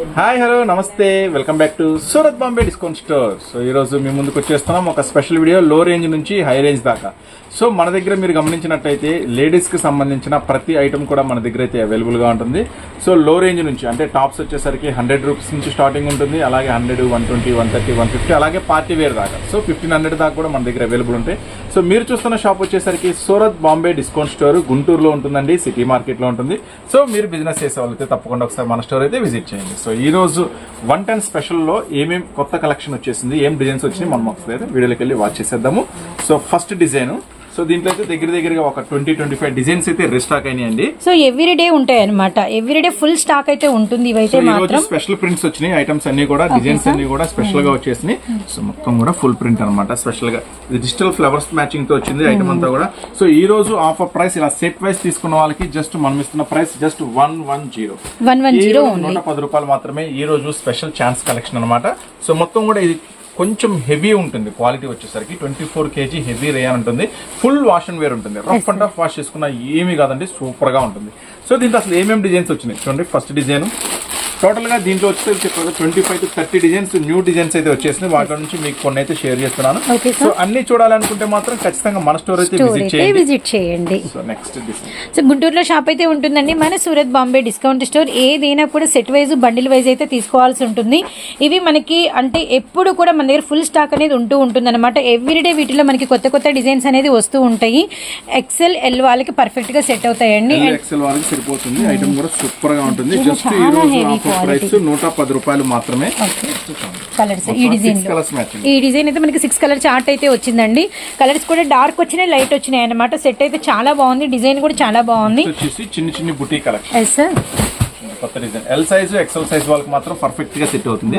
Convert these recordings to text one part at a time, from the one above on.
Hi hello నమస్తే. Welcome back to Surat Bombay discount store. So ఈ రోజు మీ ముందుకు వచ్చేస్తున్నాం ఒక స్పెషల్ వీడియో లో రేంజ్ నుంచి హై రేంజ్ దాకా. సో మన దగ్గర మీరు గమనించినట్టయితే లేడీస్కి సంబంధించిన ప్రతి ఐటమ్ కూడా మన దగ్గర అయితే అవైలబుల్గా ఉంటుంది. సో లో రేంజ్ నుంచి అంటే టాప్స్ వచ్చేసరికి హండ్రెడ్ రూపీస్ నుంచి స్టార్టింగ్ ఉంటుంది. అలాగే hundred one twenty one thirty one fifty అలాగే పార్టీ వేర్ దాకా. సో ఫిఫ్టీన్ హండ్రెడ్ దాకా కూడా మన దగ్గర అవైలబుల్ ఉంటాయి. సో మీరు చూస్తున్న షాప్ వచ్చేసరికి సూరత్ బాంబే డిస్కౌంట్ స్టోర్ గుంటూరులో ఉంటుందండి సిటీ మార్కెట్లో ఉంటుంది. సో మీరు బిజినెస్ చేసే వాళ్ళైతే తప్పకుండా ఒకసారి మన స్టోర్ అయితే విజిట్ చేయండి. సో ఈ రోజు వన్ టెన్ స్పెషల్లో ఏమేమి కొత్త కలెక్షన్ వచ్చేసింది ఏం డిజైన్స్ వచ్చినాయి మనం ఒకసారి అయితే వీడియోలోకి వెళ్ళి వాచ్ చేసేద్దాము. సో ఫస్ట్ డిజైన్ సో దీంట్లో అయితే దగ్గర దగ్గరగా ఒక ట్వంటీ ట్వంటీ ఫైవ్ డిజైన్స్ అయితే రిస్టాక్ అయినాయండి. సో ఎవ్రీడే ఉంటాయి అనమాట ఎవ్రీడే ఫుల్ స్టాక్ అయితే ఉంటుంది ఇవైతే మాత్రం. స్పెషల్ ప్రింట్స్ వచ్చినాయి. ఐటమ్స్ అన్ని కూడా డిజైన్స్ అన్ని కూడా స్పెషల్గా వచ్చేసినాయి. సో మొత్తం కూడా ఫుల్ ప్రింట్ అన్నమాట స్పెషల్గా. ఇది డిజిటల్ ఫ్లవర్స్ మ్యాచింగ్తో వచ్చింది ఐటమ్ అంతా కూడా. సో ఈ రోజు ఆఫర్ ప్రైస్ ఇలా సెట్ వైస్ తీసుకున్న వాళ్ళకి జస్ట్ మనం ఇస్తున్న price just one one zero one one zero నూట పది రూపాయలు మాత్రమే ఈ రోజు స్పెషల్ ఛాన్స్ కలెక్షన్ అన్నమాట. సో మొత్తం కూడా ఇది కొంచెం హెవీ ఉంటుంది. క్వాలిటీ వచ్చేసరికి twenty four KG heavy rayon ఉంటుంది. ఫుల్ వాష్ అండ్ వేర్ ఉంటుంది. రఫ్ అండ్ రఫ్ వాష్ చేసుకున్న ఏమీ కాదండి. సూపర్గా ఉంటుంది. సో దీంట్లో అసలు ఏమేమి డిజైన్స్ వచ్చినాయి? చూడండి ఫస్ట్ డిజైన్. టోటల్గా దీంట్లో వచ్చేసి చెప్పారు twenty five to thirty designs new designs అయితే వచ్చేసినాయి. వాటి నుంచి మీకు కొన్ని అయితే షేర్ చేస్తున్నాను. సో అన్ని చూడాలనుకుంటే మాత్రం ఖచ్చితంగా మన స్టోర్ అయితే విజిట్ చేయండి. విజిట్ చేయండి. సో నెక్స్ట్ డిజైన్ సో గుంటూరులో షాప్ అయితే ఉంటుందండి. మన సూరత్ బాంబే డిస్కౌంట్ స్టోర్ ఏదైనా కూడా సెట్ వైజ్ బండిల్ వైజ్ అయితే తీసుకోవాల్సి ఉంటుంది. ఇవి మనకి అంటే ఎప్పుడు కూడా మన దగ్గర ఫుల్ స్టాక్ అనేది ఉంటూ ఉంటుంది అనమాట ఎవ్రీడే వీటిలో మనకి కొత్త కొత్త డిజైన్స్ అనేది వస్తూ ఉంటాయి. ఎక్సెల్ ఎల్ వాళ్ళకి పర్ఫెక్ట్గా సెట్ అవుతాయండి. ఎక్సెల్ వాళ్ళకి సరిపోతుంది. ఐటమ్ కూడా సూపర్గా ఉంటుంది. జస్ట్ ఈ రోజు. ప్రైస్ నూట పది రూపాయలు మాత్రమే కలర్స్ ఈ డిజైన్ ఈ డిజైన్ అయితే మనకి సిక్స్ కలర్ చార్ట్ అయితే వచ్చిందండి. కలర్స్ కూడా డార్క్ వచ్చినాయి లైట్ వచ్చినాయి అనమాట సెట్ అయితే చాలా బాగుంది డిజైన్ కూడా చాలా బాగుంది. చిన్న చిన్న బుటీ collection design L size XL size వాళ్ళకి మాత్రం పర్ఫెక్ట్గా సెట్ అవుతుంది.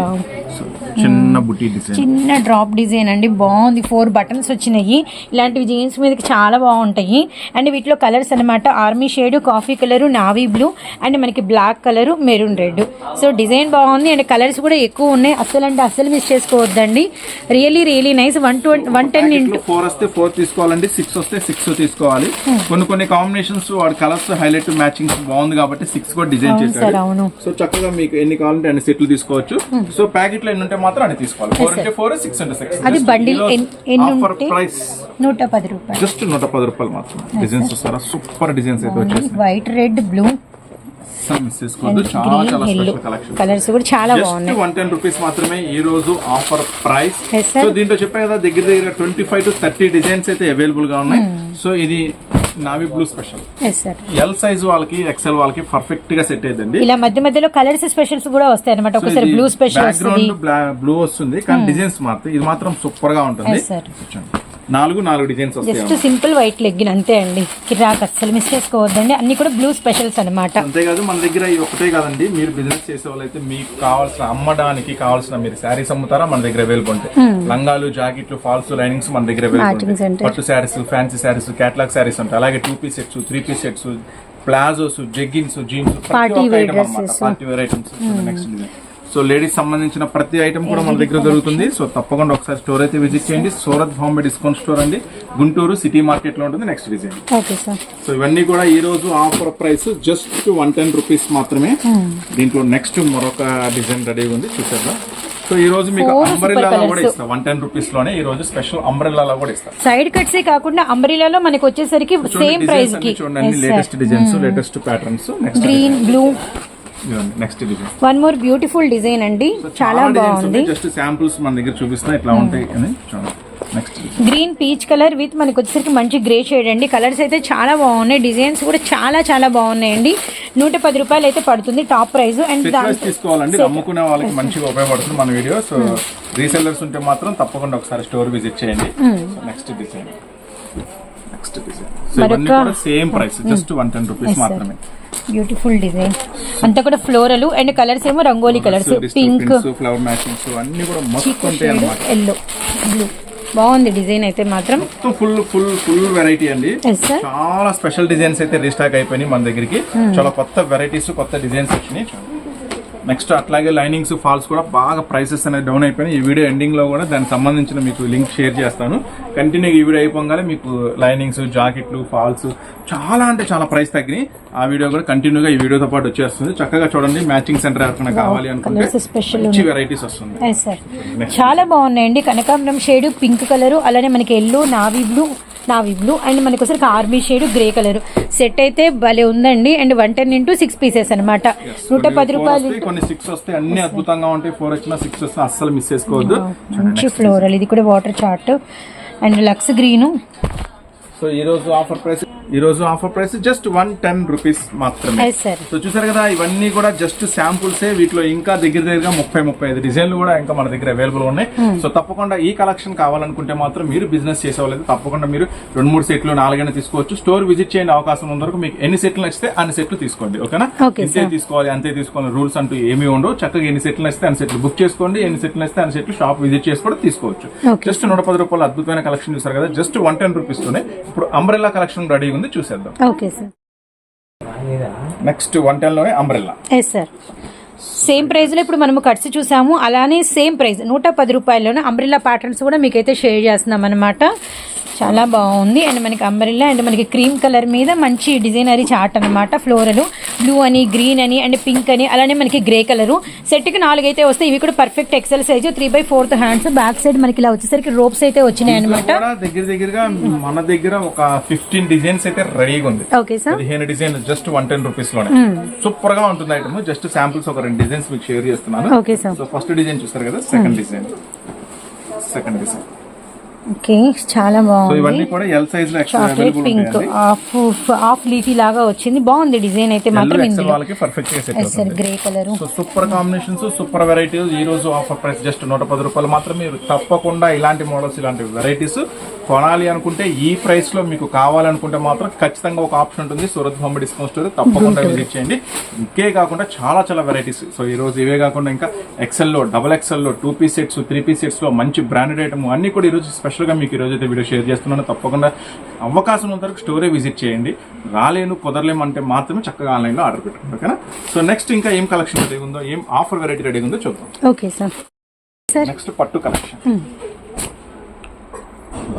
చిన్న బుటీ డిజైన్. చిన్న డ్రాప్ డిజైన్ అండి. బాగుంది. ఫోర్ బటన్స్ వచ్చినాయి. ఇలాంటివి జీన్స్ మీదకి చాలా బాగుంటాయి. అండ్ వీటిలో కలర్స్ అన్నమాట. Army shade coffee colour navy blue and మనకి black colour maroon red. So design బాగుంది. అండ్ కలర్స్ కూడా ఎక్కువ ఉన్నాయి. అస్సలు అంటే అస్సలు మిస్ చేసుకోవద్దండి. Really really nice. One twenty one ten into four వస్తే ఫోర్ తీసుకోవాలండి. సిక్స్ వస్తే సిక్స్ తీసుకోవాలి. Hmm. కొన్ని కొన్ని కాంబినేషన్స్ వాడి కలర్స్ హైలైట్ మ్యాచింగ్ బాగుంది కాబట్టి సిక్స్ కూడా డిజైన్ చేశారు అవును. సో చక్కగా మీకు ఎన్ని కావాలంటే అన్ని సెట్లు తీసుకోవచ్చు. సో ప్యాకెట్లో ఎన్ని మాత్రం అన్ని తీసుకోవాలి. ఫోర్ అంటే ఫోర్ సిక్స్ అంటే సిక్స్ అది ఆఫర్ ఉంటే? ప్రైస్ నూట పది రూపాయలు. జస్ట్ నూట పది రూపాయలు మాత్రం డిజైన్స్ చూస్తారా? సూపర్ డిజైన్స్ అయితే వచ్చేసి వైట్ రెడ్ బ్లూ కలర్స్ కూడా చాలా బాగున్నాయి. వన్ టెన్ రూపీస్ మాత్రమే ఈ రోజు ఆఫర్ ప్రైస్. సో దీంట్లో చెప్పాను కదా దగ్గర దగ్గర twenty five to thirty designs అయితే అవైలబుల్గా ఉన్నాయి. Hmm. సో ఇది navy blue special. L size వాళ్ళకి ఎక్సెల్ వాళ్ళకి పర్ఫెక్ట్గా సెట్ అయ్యిందండి. ఇలా మధ్య మధ్యలో కలర్స్ స్పెషల్స్ కూడా వస్తాయి అనమాట ఒకసారి బ్లూ స్పెషల్ బ్యాక్గ్రౌండ్ బ్లూ వస్తుంది కానీ డిజైన్స్ మాత్రం ఇది మాత్రం సూపర్గా ఉంటుంది. నాలుగు నాలుగు designs just simple white legging అంతే అండి. కిరాక్ అస్సలు మిస్ చేసుకోవద్దండి. అన్ని కూడా బ్లూ స్పెషల్స్ అనమాట అంతేకాదు మన దగ్గర ఇది ఒకటే కాదండి. మీరు బిజినెస్ చేసే వాళ్ళైతే మీకు కావాల్సిన అమ్మడానికి కావాల్సిన మీరు శారీస్ అమ్ముతారా? మన దగ్గర అవైలబుల్ ఉంటాయి. లంగాలు జాకెట్లు ఫాల్స్ లైనింగ్స్ మన దగ్గర అవైలబుల్ ఉంటాయి. పట్టు శారీస్ ఫ్యాన్సీ శారీస్ క్యాట్లాగ్ శారీస్ ఉంటాయి. అలాగే two piece sets three piece sets palazzos jeggings jeans. Party wear items next so ladies సంబంధించిన ప్రతి ఐటమ్ కూడా మన దగ్గర దొరుకుతుంది. సో తప్పకుండా ఒకసారి స్టోర్ అయితే విజిట్ చేయండి. సూరత్ బాంబే డిస్కౌంట్ స్టోర్ అండి. గుంటూరు సిటీ మార్కెట్లో ఉంటుంది. Next design. సో ఇవన్నీ కూడా ఈ రోజు offer price just one ten rupees మాత్రమే. దీంట్లో నెక్స్ట్ మరొక డిజైన్ రెడీ ఉంది. చూసారా సో ఈ రోజు మీకు అంబ్రెల్లా కూడా. ఇస్తా. వన్ టెన్ రూపీస్లోనే ఈ రోజు స్పెషల్ అంబ్రెల్లా కూడా ఇస్తా. సైడ్ కట్సే కాకుండా అంబ్రిలాలో మనకి వచ్చేసరికి సేమ్ ప్రైస్కి. చూడండి. Latest designs latest patterns green blue next design one more beautiful design అండి. చాలా బాగుంది. జస్ట్ శాంపుల్స్ మన దగ్గర చూపిస్తున్నా ఇట్లా ఉంటాయి అని చూడండి. Next green peach colour with మనకి వచ్చేసరికి మంచి గ్రే షేడ్ అండి. కలర్స్ అయితే చాలా బాగున్నాయి. డిజైన్స్ కూడా చాలా చాలా బాగున్నాయండి. నూట పది రూపాయలు అయితే పడుతుంది టాప్ ప్రైస్ అండ్ తీసుకోవాలండి. అమ్ముకునే వాళ్ళకి మంచిగా ఉపయోగపడుతుంది మన వీడియో సో రీసెల్లర్స్ ఉంటే మాత్రం తప్పకుండా ఒకసారి స్టోర్ విజిట్ చేయండి. Next design next design same price just one ten rupees మాత్రమే. బ్యూటిఫుల్ డిజైన్ అంతా కూడా ఫ్లోరల్ అండ్ కలర్స్ ఏమో rangoli colours pink flower matchings అన్ని కూడా మస్తు ఉంటాయి అన్నమాట. ఎల్లో బ్లూ బాగుంది డిజైన్ అయితే మాత్రం. ఫుల్ ఫుల్ ఫుల్ వెరైటీ అండి. చాలా స్పెషల్ డిజైన్స్ అయితే రీస్టాక్ అయిపోయినాయి మన దగ్గరికి. చాలా కొత్త వెరైటీస్ కొత్త డిజైన్స్ వచ్చినాయి. నెక్స్ట్ అట్లాగే లైనింగ్స్ ఫాల్స్ కూడా బాగా ప్రైసెస్ అనేది డౌన్ అయిపోయినాయి. ఈ వీడియో ఎండింగ్లో కూడా దానికి సంబంధించిన మీకు లింక్ షేర్ చేస్తాను. కంటిన్యూ ఈ వీడియో అయిపోగానే మీకు లైనింగ్స్ జాకెట్లు ఫాల్స్ చాలా అంటే చాలా ప్రైస్ తగ్గినాయి. ఆ వీడియో కూడా కంటిన్యూగా ఈ వీడియోతో పాటు వచ్చేస్తుంది. చక్కగా చూడండి మ్యాచింగ్ సెంటర్ ఎవరికైనా కావాలి అనుకుంటే మంచి వెరైటీస్ వస్తుంది. చాలా బాగున్నాయండి. కనకాంబరం షేడ్ పింక్ కలర్ అలానే మనకి yellow navy blue navy blue and మనకి ఒకసారి army shade grey colour set అయితే భలే ఉందండి. And one ten into six pieces అనమాట నూట పది రూపాయలు వస్తాయి, కొన్ని సిక్స్ వస్తాయి. అన్ని అద్భుతంగా ఉంటాయి. ఫోర్ వచ్చినా సిక్స్ వస్తే అస్సలు మిస్ చేసుకోవద్దు. మంచి ఫ్లోరల్ ఇది కూడా water chart and lux green so ఈ రోజు ఆఫర్ ప్రైస్ ఈ రోజు offer price just one ten rupees మాత్రమే. సో చూసారు కదా ఇవన్నీ కూడా జస్ట్ శాంపుల్సే వీటిలో ఇంకా దగ్గర దగ్గరగా ముప్పై ముప్పై ఐదు డిజైన్లు కూడా ఇంకా మన దగ్గర అవైలబుల్ ఉన్నాయి. సో తప్పకుండా ఈ కలెక్షన్ కావాలనుకుంటే మాత్రం మీరు బిజినెస్ చేసేవాళ్ళు తప్పకుండా మీరు రెండు మూడు సెట్లు నాలుగైనా తీసుకోవచ్చు. స్టోర్ విజిట్ చేయండి అవకాశం ఉన్న వరకు మీకు ఎన్ని సెట్లు నచ్చితే అన్ని సెట్లు తీసుకోండి ఓకేనా? ఇంతే తీసుకోవాలి అంతే తీసుకోవాలి రూల్స్ అంటూ ఏమీ ఉండవు. చక్కగా ఎన్ని సెట్లు నచ్చితే అన్ని సెట్లు బుక్ చేసుకోండి ఎన్ని సెట్లు నచ్చితే అన్ని సెట్లు షాప్ విజిట్ చేసి కూడా తీసుకోవచ్చు. జస్ట్ నూట పది రూపాయలు అద్భుతమైన కలెక్షన్ చూసారు కదా జస్ట్ వన్ టెన్ రూపీస్ తోనే. ఇప్పుడు అంబ్రెల్లా కలెక్షన్ రెడీ ఉంది చూసేద్దాం. Okay sir. నెక్స్ట్ వన్ టెన్లోనే అంబ్రెల్లా. ఎస్ సార్ సేమ్ ప్రైస్లో ఇప్పుడు మనము కట్స్ చూసాము. అలానే సేమ్ ప్రైస్ నూట పది రూపాయల్లోనే అంబ్రిల్లా ప్యాటర్న్స్ కూడా మీకైతే షేర్ చేస్తున్నాం అనమాట చాలా బాగుంది. అండ్ మనకి అంబ్రిల్లా అండ్ మనకి క్రీమ్ కలర్ మీద మంచి డిజైనరీ చార్ట్ అనమాట ఫ్లోరల్. బ్లూ అని గ్రీన్ అని అండ్ పింక్ అని అలానే మనకి గ్రే కలరు. సెట్కి నాలుగు అయితే వస్తాయి ఇవి కూడా perfect XL size three by fourth hands back side మనకి ఇలా వచ్చేసరికి రోప్స్ అయితే వచ్చినాయి అనమాట దగ్గర దగ్గరగా మన దగ్గర ఒక ఫిఫ్టీన్ డిజైన్స్ అయితే రెడీగా ఉంది. ఓకే సార్ పదిహేను డిజైన్ జస్ట్ వన్ టెన్ రూపీస్లోనే. సూపర్గా ఉంటుంది ఐటమ్ జస్ట్ శాంపుల్స్ ఒక రెండు డిజైన్స్ మీకు షేర్ చేస్తున్నాను. Okay sir so first design చూస్తారు కదా second design second design okay చాలా బాగుంది. ఇవన్నీ కూడా ఎల్ సైజ్లో చాక్లెట్ పింక్ లీటీ లాగా వచ్చింది. బాగుంది డిజైన్ అయితే మాత్రం sir grey colour super combinations super varieties ఈ రోజు ఆఫర్ ప్రైస్ జస్ట్ నూట పది రూపాయలు మాత్రం. మీరు తప్పకుండా ఇలాంటి మోడల్స్ ఇలాంటి వెరైటీస్ కొనాలి అనుకుంటే ఈ ప్రైస్లో మీకు కావాలనుకుంటే మాత్రం ఖచ్చితంగా ఒక ఆప్షన్ ఉంటుంది. సూరత్ బొమ్మ డిస్కౌంట్ స్టోర్ తప్పకుండా విజిట్ చేయండి. ఇంకే కాకుండా చాలా చాలా వెరైటీస్ సో ఈ రోజు ఇవే కాకుండా ఇంకా ఎక్సెల్లో double ఎక్సెల్లో two piece sets three piece సెట్స్లో మంచి బ్రాండెడ్ ఐటమ్ అన్ని కూడా ఈ రోజు స్పెషల్ గా మీకు ఈ రోజు అయితే వీడియో షేర్ చేస్తున్నాను. తప్పకుండా అవకాశం ఉన్నంత వరకు స్టోరే విజిట్ చేయండి. రాలేను కుదరలేము అంటే మాత్రమే చక్కగా ఆన్లైన్లో ఆర్డర్ పెట్టండి. ఓకేనా? సో నెక్స్ట్ ఇంకా ఏం కలెక్షన్ రెడీ ఉందో ఏం ఆఫర్ వెరైటీ రెడీ ఉందో చూద్దాం. Okay sir. నెక్స్ట్ పట్టు కలెక్షన్.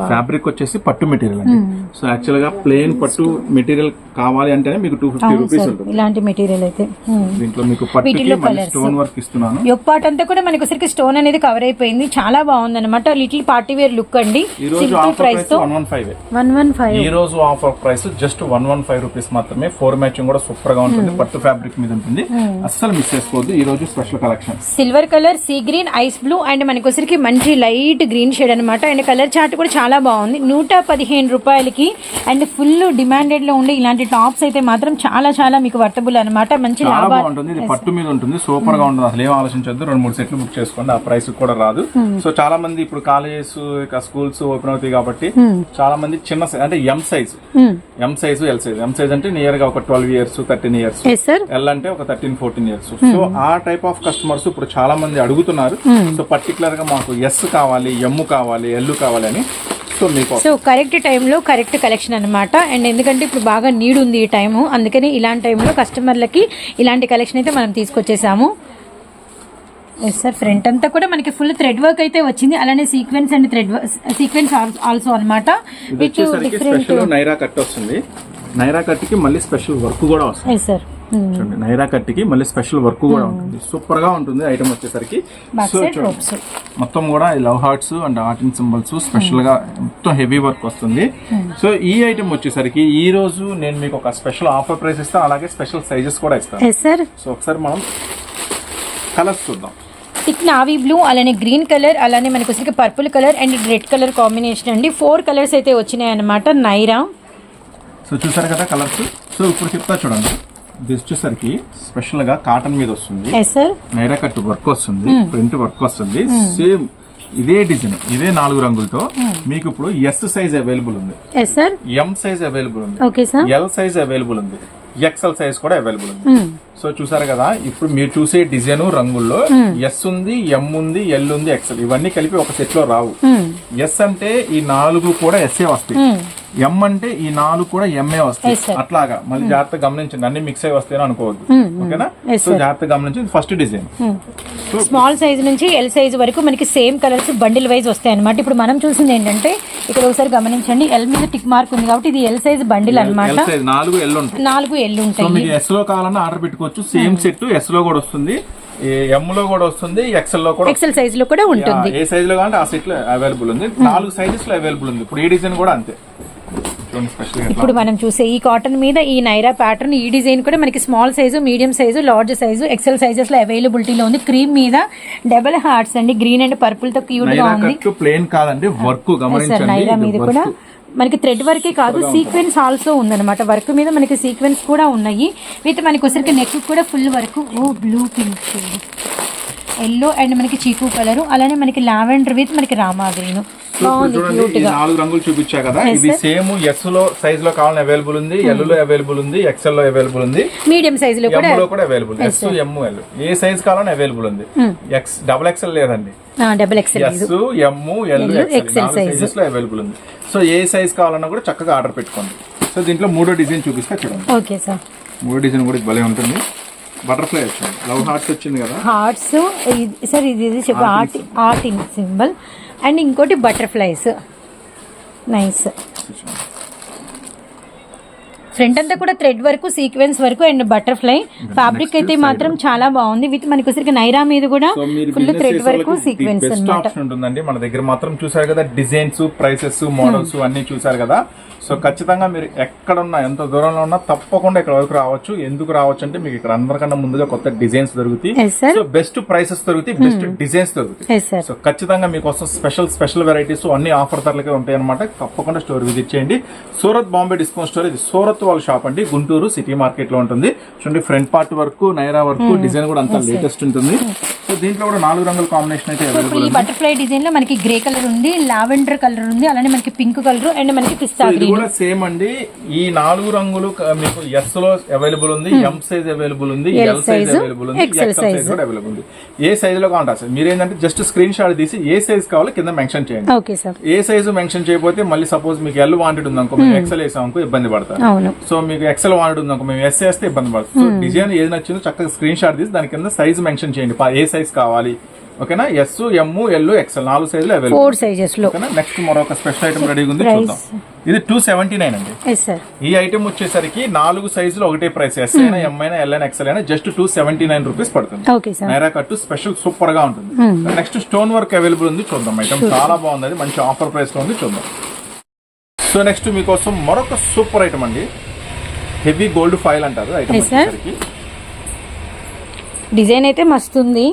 ఫ్యాబ్రిక్ వచ్చేసి పట్టు మెటీరియల్ అండి. సో యాక్చువల్గా ప్లేన్ పట్టు మెటీరియల్ కావాలి అంటేనే మీకు టూ ఫిఫ్టీ రూపీస్ ఉంటుంది. ఇలాంటి మెటీరియల్ అయితే. Hmm. దీంట్లో మీకు పట్టుకి. స్టోన్ వర్క్ ఇస్తున్నాను. యొక్క పార్ట్ అంతా కూడా మనకి ఒకసారికి స్టోన్ అనేది కవర్ అయిపోయింది. చాలా బాగుంది అనమాట లిటిల్ పార్టీ వేర్ లుక్ అండి. ఈ రోజు సింపుల్ ఆఫర్ ప్రైస్తో. One one five one one five ఈ రోజు offer price just one one five rupees మాత్రమే. ఫోర్ మ్యాచింగ్ కూడా సూపర్గా ఉంటుంది పట్టు ఫ్యాబ్రిక్ మీద ఉంటుంది. అస్సలు మిస్ చేసుకోవద్దు. ఈ రోజు special collection silver colour sea green ice blue and మనకి మంచి లైట్ గ్రీన్ షేడ్ అనమాట అండ్ కలర్ చార్ట్ కూడా చాలా బాగుంది. నూట పదిహేను రూపాయలకి అండ్ ఫుల్ డిమాండెడ్లో ఉండే ఇలాంటి టాప్స్ అయితే మాత్రం చాలా చాలా మీకు వర్తబుల్ అనమాట మంచి చాలా లాభాలు. బాగుంటుంది. ఇది పట్టు మీద ఉంటుంది. సూపర్గా ఉంటుంది అసలు ఏం ఆలోచించొద్దు. రెండు మూడు సెట్లు బుక్ చేసుకోండి. ఆ ప్రైస్ కూడా రాదు. సో చాలా మంది ఇప్పుడు కాలేజెస్ ఇక స్కూల్స్ ఓపెన్ అవుతాయి కాబట్టి చాలా మంది చిన్న size, అంటే M size M size L size M size అంటే నియర్గా ఒక twelve years thirteen years L అంటే ఒక థర్టీన్ ఫోర్టీన్ ఇయర్స్ సో ఆ టైప్ ఆఫ్ కస్టమర్స్ ఇప్పుడు చాలా మంది అడుగుతున్నారు. సో పర్టికులర్గా మాకు ఎస్ కావాలి ఎమ్ కావాలి ఎల్ కావాలి అని. సో మీకు సో కరెక్ట్ టైంలో కరెక్ట్ కలెక్షన్ అనమాట అండ్ ఎందుకంటే ఇప్పుడు బాగా నీడ్ ఉంది ఈ టైము అందుకని ఇలాంటి టైంలో కస్టమర్లకి ఇలాంటి కలెక్షన్ అయితే మనం తీసుకొచ్చేసాము. ఎస్ సార్ ఫ్రంట్ అంతా కూడా మనకి ఫుల్ థ్రెడ్ వర్క్ అయితే వచ్చింది. అలానే sequence and thread sequence also అనమాట విత్ డిఫరెంట్ నైరా కట్ వస్తుంది. నైరా కట్కి మళ్ళీ స్పెషల్ వర్క్ కూడా వస్తుంది. సార్ చూడండి. నైరా కట్కి మళ్ళీ స్పెషల్ వర్క్ కూడా ఉంటుంది. సూపర్గా ఉంటుంది ఐటమ్ వచ్చేసరికి. సో చూడండి. మొత్తం కూడా లవ్ హార్ట్స్ అండ్ ఆర్టిన్ సింబల్స్ స్పెషల్గా మొత్తం హెవీ వర్క్ వస్తుంది. సో ఈ ఐటమ్ వచ్చేసరికి ఈ రోజు నేను మీకు ఒక స్పెషల్ ఆఫర్ ప్రైస్ ఇస్తాను అలాగే స్పెషల్ సైజెస్ కూడా ఇస్తాను సో ఒకసారి మనం కలర్స్ చూద్దాం. థిక్ నావీ బ్లూ అలానే గ్రీన్ కలర్ అలానే మనకి వచ్చరికి purple colour and red colour combination అండి. ఫోర్ కలర్స్ అయితే వచ్చినాయి అనమాట నైరా. సో చూసారు కదా కలర్స్ సో ఇప్పుడు చెప్తా చూడండి. ఇది వచ్చేసరికి స్పెషల్గా కాటన్ మీద వస్తుంది. నైరా కట్ వర్క్ వస్తుంది ప్రింట్ వర్క్ వస్తుంది. సేమ్ ఇదే డిజైన్ ఇదే నాలుగు రంగులతో మీకు ఇప్పుడు ఎస్ సైజ్ అవైలబుల్ ఉంది. ఎం సైజ్ అవైలబుల్ ఉంది. ఎల్ సైజ్ అవైలబుల్ ఉంది. ఎక్సెల్ సైజ్ కూడా అవైలబుల్ ఉంది. సో చూసారు కదా ఇప్పుడు మీరు చూసే డిజైన్ రంగుల్లో ఎస్ ఉంది ఎం ఉంది ఎల్ ఉంది ఎక్సెల్ ఇవన్నీ కలిపి ఒక సెట్లో రావు ఎస్ అంటే ఈ నాలుగు కూడా ఎస్ఏ వస్తాయి. ఎం అంటే ఈ నాలుగు కూడా ఎంఏ వస్తాయి. అట్లాగా. మళ్ళీ జాగ్రత్త గమనించండి. అన్ని మిక్స్ అయి వస్తాయని అనుకోవద్దు. ఓకేనా? సో జాగ్రత్త గమనించండి. ఫస్ట్ డిజైన్ స్మాల్ సైజ్ నుంచి ఎల్ సైజ్ వరకు మనకి సేమ్ కలర్స్ బండిల్ వైజ్ వస్తాయి అనమాట ఇప్పుడు మనం చూసింది ఏంటంటే ఇక్కడ ఒకసారి గమనించండి. ఎల్ మీద టిక్ మార్క్ ఉంది కాబట్టి ఇది ఎల్ సైజ్ బండిల్ సైజ్ నాలుగు ఎల్ ఉంటాయి. నాలుగు ఎల్ ఉంటాయి. ఎస్లో కావాలన్నా ఆర్డర్ పెట్టుకోవచ్చు. సేమ్ సెట్ ఎస్లో కూడా వస్తుంది. ఎం లో కూడా వస్తుంది. ఎక్సెల్లో కూడా ఎక్సెల్ సైజ్లో కూడా ఉంటుంది. ఏ సైజ్లో కావాలంటే ఆ సెట్లో అవైలబుల్ ఉంది. నాలుగు సైజెస్లో అవైలబుల్ ఉంది. ఇప్పుడు ఈ డిజైన్ కూడా అంతే. ఇప్పుడు మనం చూసే ఈ కాటన్ మీద ఈ నైరా ప్యాటర్న్ ఈ డిజైన్ కూడా మనకి small size medium size large size XL సైజెస్లో అవైలబిలిటీలో ఉంది. క్రీమ్ మీద డబల్ హార్ట్స్ అండి. గ్రీన్ అండ్ పర్పుల్తో క్యూట్గా ఉంది. ప్లేన్ కాదండి. వర్క్ గమనించండి. నైరా మీద కూడా. మనకి థ్రెడ్ వర్కే కాదు సీక్వెన్స్ ఆల్సో ఉందన్నమాట. వర్క్ మీద మనకి సీక్వెన్స్ కూడా ఉన్నాయి. విత్ మనకి వచ్చరికి నెక్ కూడా ఫుల్ వర్క్ ఓ బ్లూ పింక్ ఎల్లో అండ్ మనకి చీకు కలర్ అలానే మనకి లావెండర్ విత్ మనకి రామా గ్రీన్ సో ఇప్పుడు బాగుంది చూడండి క్యూట్ ఈ గా. నాలుగు రంగులు చూపించా కదా. Yes, ఇది sir. సేమ్ ఎస్లో సైజ్లో కావాలని అవైలబుల్ ఉంది ఎల్లో అవైలబుల్ ఉంది ఎక్సెల్లో అవైలబుల్ ఉంది. మీడియం సైజ్లో కూడా ఎం లో కూడా అవైలబుల్ ఎస్ ఎం ఎల్ ఏ సైజ్ కావాలని అవైలబుల్ ఉంది. ఎక్స్ డబుల్ ఎక్సెల్ లేదండి. Double S L. సైజెస్లో అవైలబుల్ ఉంది. సో ఏ సైజ్ కావాలన్నా కూడా చక్కగా ఆర్డర్ పెట్టుకోండి. సో దీంట్లో మూడో డిజైన్ చూపిస్తే చూడండి. Okay sir. మూడో డిజైన్ కూడా భలే ఉంటుంది. బటర్ఫ్లై వచ్చింది. లవ్ హార్ట్స్ వచ్చింది కదా? హార్ట్స్ సార్ ఇది ఇది చెప్పు ఆర్ట్ ఆర్ట్ సింబల్. అండ్ ఇంకోటి బటర్ఫ్లైస్. నైస్. ఫ్రంట్ అంతా కూడా థ్రెడ్ వరకు సీక్వెన్స్ వరకు అండ్ బటర్ఫ్లై ఫ్యాబ్రిక్ అయితే మాత్రం చాలా బాగుంది. విత్ మనకి వచ్చరికి నైరా మీద కూడా ఫుల్ థ్రెడ్ వరకు సీక్వెన్స్ ఉంటుందండి. మన దగ్గర మాత్రం చూసారు కదా డిజైన్స్ ప్రైసెస్ మోడల్స్ అన్ని చూసారు కదా. సో ఖచ్చితంగా మీరు ఎక్కడున్నా ఎంత దూరంలో ఉన్నా తప్పకుండా ఇక్కడ వరకు రావచ్చు. ఎందుకు రావచ్చు అంటే మీకు ఇక్కడ అందరికన్నా ముందుగా కొత్త డిజైన్స్ దొరుకుతాయి. సో బెస్ట్ ప్రైసెస్ దొరుకుతాయి బెస్ట్ డిజైన్స్ దొరుకుతాయి. ఎస్ సార్ సో ఖచ్చితంగా మీకోసం స్పెషల్ స్పెషల్ వెరైటీస్ అన్ని ఆఫర్ ధరలకే ఉంటాయి అనమాట తప్పకుండా స్టోర్ విజిట్ చేయండి. సూరత్ బాంబే డిస్కౌంట్ స్టోర్ ఇది సూరత్ వాళ్ళ షాప్ అండి. గుంటూరు సిటీ మార్కెట్లో ఉంటుంది. చూడండి ఫ్రంట్ పార్ట్ వరకు నైరా వరకు డిజైన్ కూడా అంతా లేటెస్ట్ ఉంటుంది. సో దీంట్లో కూడా నాలుగు రంగుల కాంబినేషన్ అయితే అవైలబుల్ ఈ బటర్ఫ్లై డిజైన్లో మనకి గ్రే కలర్ ఉంది లావెండర్ కలర్ ఉంది అలానే మనకి పింక్ కలర్ అండ్ మనకి పిస్తా ఇది కూడా సేమ్ అండి. ఈ నాలుగు రంగులు మీకు ఎస్లో అవైలబుల్ ఉంది ఎం సైజ్ అవైలబుల్ ఉంది ఎల్ సైజ్ అవైలబుల్ ఉంది ఎక్సెల్ సైజ్. కూడా అవైలబుల్ ఉంది. ఏ సైజ్లో కావాలంటే సార్ మీరు ఏంటంటే జస్ట్ స్క్రీన్ షాట్ తీసి ఏ సైజ్ కావాలో కింద మెన్షన్ చేయండి. ఓకే సార్ ఏ సైజు మెన్షన్ చేయకపోతే మళ్ళీ సపోజ్ మీకు ఎల్ వాంటెడ్ ఉంది అనుకో మేము ఎక్సెల్ వేసాం అనుకో ఇబ్బంది పడతారు. సో మీకు ఎక్సెల్ వాంటెడ్ ఉంది అనుకో మేము ఎస్ వేస్తే ఇబ్బంది పడుతుంది సో డిజైన్ ఏది నచ్చిందో చక్కగా స్క్రీన్ షాట్ తీసి దాని కింద సైజ్ మెన్షన్ చేయండి. ఏ సైజ్ కావాలి. ఓకేనా ఎస్ ఎమ్ ఎల్ ఎక్సెల్ నాలుగు సైజులు అవైలబుల్ ఫోర్ సైజెస్లో. ఓకేనా నెక్స్ట్ మరొక స్పెషల్ ఐటమ్ రెడీగా ఉంది. చూద్దాం. ఇది టూ సెవెంటీ నైన్ అండి ఈ ఐటమ్ వచ్చేసరికి నాలుగు సైజులు ఒకటే ప్రైస్ ఎస్ అయినా ఎం అయినా ఎల్ అయినా ఎక్సెల్ అయినా just two seventy nine rupees పడుతుంది నైరా కట్టు స్పెషల్ సూపర్గా ఉంటుంది. నెక్స్ట్ స్టోన్ వర్క్ అవైలబుల్ ఉంది చూద్దాం. ఐటమ్ చాలా బాగుంది అది మంచి ఆఫర్ ప్రైస్లో ఉంది చూద్దాం. సో నెక్స్ట్ మీకోసం మరొక సూపర్ ఐటమ్ అండి. హెవీ గోల్డ్ ఫైల్ అంటారు ఐటమ్ డిజైన్ అయితే మస్తు ఉంది.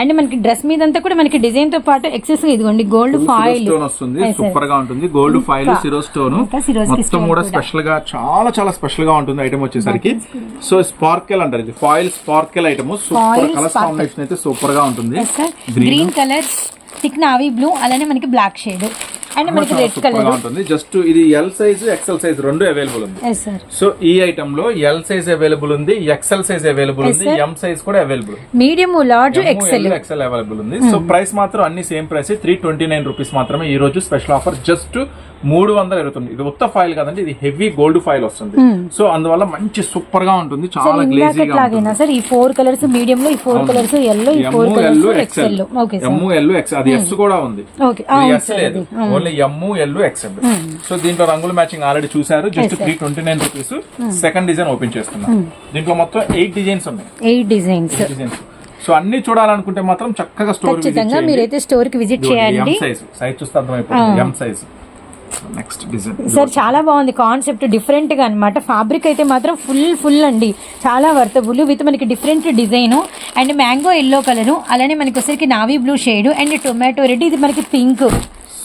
అండ్ మనకి డ్రెస్ మీద అంతా కూడా మనకి డిజైన్తో పాటు ఎక్సెస్ ఇదిగోండి గోల్డ్ ఫాయిల్ స్టోన్ వస్తుంది సూపర్గా ఉంటుంది. గోల్డ్ ఫైల్ సిరో స్టోన్ మొత్తం కూడా. స్పెషల్గా చాలా చాలా స్పెషల్గా ఉంటుంది ఐటమ్ వచ్చేసరికి. సో స్పార్కెల్ అంటారు ఇది. Foil sparkle item super colour. Combination అయితే సూపర్గా ఉంటుంది green green colour thick navy blue అలానే మనకి బ్లాక్ షేడ్ అండ్ మనకి రెడ్ కలర్ ఉంటుంది. జస్ట్ ఇది ఎల్ సైజ్ ఎక్సెల్ సైజ్ రెండు అవైలబుల్ ఉంది. సో ఈ ఐటమ్లో ఎల్ సైజ్ అవైలబుల్ ఉంది ఎక్సెల్ సైజ్ అవైలబుల్ ఉంది. ఎం సైజ్ కూడా available medium large XL XL available ఉంది. సో ప్రైస్ మాత్రం అన్ని same price three twenty nine rupees మాత్రమే ఈ రోజు స్పెషల్ ఆఫర్ జస్ట్ మూడు వందల ఇరవై ఇది ఉత్త ఫైల్ కదండి ఇది హెవీ గోల్డ్ ఫైల్ వస్తుంది. సో అందువల్ల మంచి సూపర్గా ఉంటుంది. చాలా గ్లేజీగా సార్ ఈ ఫోర్ కలర్స్ మీడియం లో ఈ ఫోర్ కలర్స్ ఎల్లో ఈ four colours XL L XL అది ఎస్ కూడా ఉంది. ఎస్ లేదు. Only M L XL so దీంట్లో రంగుల మ్యాచింగ్ ఆల్రెడీ చూసారు just three twenty nine rupees second design open చేస్తున్నాం. దీంట్లో మొత్తం ఎయిట్ డిజైన్స్ ఉన్నాయి. ఎయిట్ డిజైన్స్ డిజైన్స్ సో అన్ని చూడాలనుకుంటే మాత్రం చక్కగా స్టోర్ ఖచ్చితంగా మీరైతే స్టోర్కి విజిట్ చేయండి. సైజ్ సైజ్ చూస్తే అర్థమైపోతుంది. M size next design sir చాలా బాగుంది. కాన్సెప్ట్ డిఫరెంట్గా అనమాట ఫ్యాబ్రిక్ అయితే మాత్రం ఫుల్ ఫుల్ అండి. చాలా వర్తబుల్ విత్ మనకి different design and mango yellow colour అలానే మనకి వచ్చరికి navy blue shade and tomato red ఇది మనకి పింక్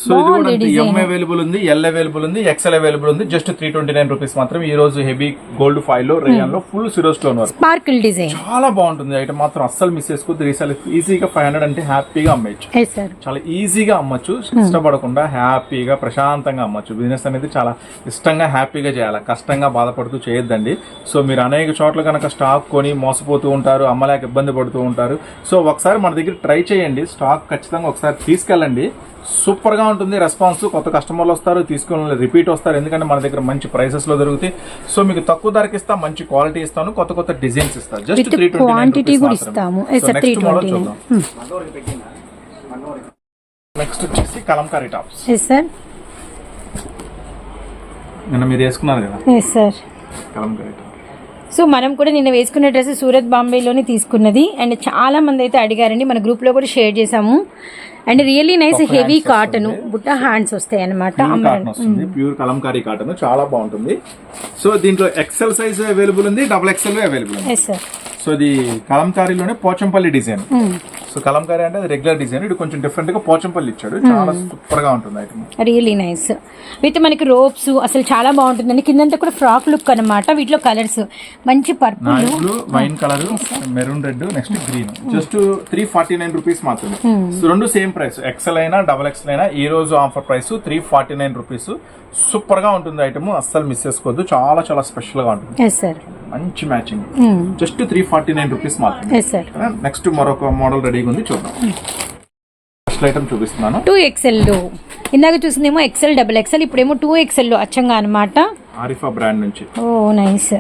సో ఇది కూడా ఎం అవైలబుల్ ఉంది ఎల్ అవైలబుల్ ఉంది ఎక్స్ఎల్ అవైలబుల్ ఉంది just three twenty nine rupees మాత్రం ఈ రోజు హెవీ గోల్డ్ ఫైల్లో రేయన్లో ఫుల్ సిరో స్టోన్ వర్క్ స్పార్కిల్ డిజైన్ చాలా బాగుంటుంది. ఐటమ్ మాత్రం అస్సలు మిస్ చేసుకోవద్దు. రీసెల్ ఈజీగా ఫైవ్ హండ్రెడ్ అంటే హ్యాపీగా అమ్మేయచ్చు సార్ చాలా ఈజీగా అమ్మచ్చు. ఇష్టపడకుండా హ్యాపీగా ప్రశాంతంగా అమ్మచ్చు. బిజినెస్ అనేది చాలా ఇష్టంగా హ్యాపీగా చేయాలి. కష్టంగా బాధపడుతూ చేయొద్దండి. సో మీరు అనేక చోట్ల కనుక స్టాక్ కొని మోసపోతూ ఉంటారు అమ్మలేక ఇబ్బంది పడుతూ ఉంటారు. సో ఒకసారి మన దగ్గర ట్రై చేయండి. స్టాక్ ఖచ్చితంగా ఒకసారి తీసుకెళ్ళండి. సూపర్గా ఉంటుంది. రెస్పాన్స్ కొత్త కస్టమర్లు వస్తారు తీసుకుని రిపీట్ వస్తారు. ఎందుకంటే మన దగ్గర మంచి ప్రైసెస్లో దొరుకుతాయి. సో మీకు తక్కువ ధరకి ఇస్తా మంచి క్వాలిటీ ఇస్తాను. కొత్త కొత్త డిజైన్స్ ఇస్తాను జస్ట్ త్రీ కూడా ఇస్తాము. Sir, next model 329. చూద్దాం. నెక్స్ట్ వచ్చేసి కలంకారీ టాప్స్ సార్ నిన్న మీరు వేసుకున్నారు కదా? సార్ కలంకారీ టాప్ సో మనం కూడా నిన్న వేసుకున్న డ్రెస్ సూరత్ బాంబేలోనే తీసుకున్నది. అండ్ చాలా మంది అయితే అడిగారండి. మన గ్రూప్లో కూడా షేర్ చేసాము and really nice heavy cotton. బుట్ట హ్యాండ్స్ వస్తాయి అనమాట ప్యూర్ కలంకారీ కాటన్ చాలా బాగుంటుంది. సో దీంట్లో ఎక్సెల్ సైజ్ అవైలబుల్ ఉంది డబుల్ ఎక్సెల్ అవైలబుల్ ఉంది. సో ఇది కలంకారీలోనే పోచంపల్లి డిజైన్. సో కలంకారీ అంటే అది రెగ్యులర్ డిజైన్ ఇది కొంచెం డిఫరెంట్గా పోచంపల్లి ఇచ్చాడు. చాలా సూపర్గా ఉంటుంది ఐటమ్ రియల్లీ నైస్ విత్ మనకి రోప్స్ అసలు చాలా బాగుంటుందండి. కిందంతా కూడా ఫ్రాక్ లుక్ అనమాట వీటిలో కలర్స్ మంచి purple wine colour maroon red next green just three forty nine rupees మాత్రమే. సో రెండు సేమ్ ప్రైస్ ఎక్సెల్ అయినా డబల్ ఎక్సెల్ అయినా ఈ రోజు offer price three forty nine rupees సూపర్గా ఉంటుంది ఐటమ్. అస్సలు మిస్ చేసుకోవద్దు. చాలా చాలా స్పెషల్గా ఉంటుంది మంచి matching. Just three forty nine rupees మాత్రమే. నెక్స్ట్ మరొక మోడల్ రెడీగా ఉంది. చూద్దాం. ఫస్ట్ ఐటమ్ చూపిస్తున్నాను. టూ ఎక్స్ఎల్లో ఇందాక చూసిందేమో ఎక్సెల్ డబుల్ ఎక్సెల్ ఇప్పుడేమో టూ ఎక్స్ఎల్లో అచ్చంగా అనమాట ఆరిఫా బ్రాండ్ నుంచి. ఓ నైస్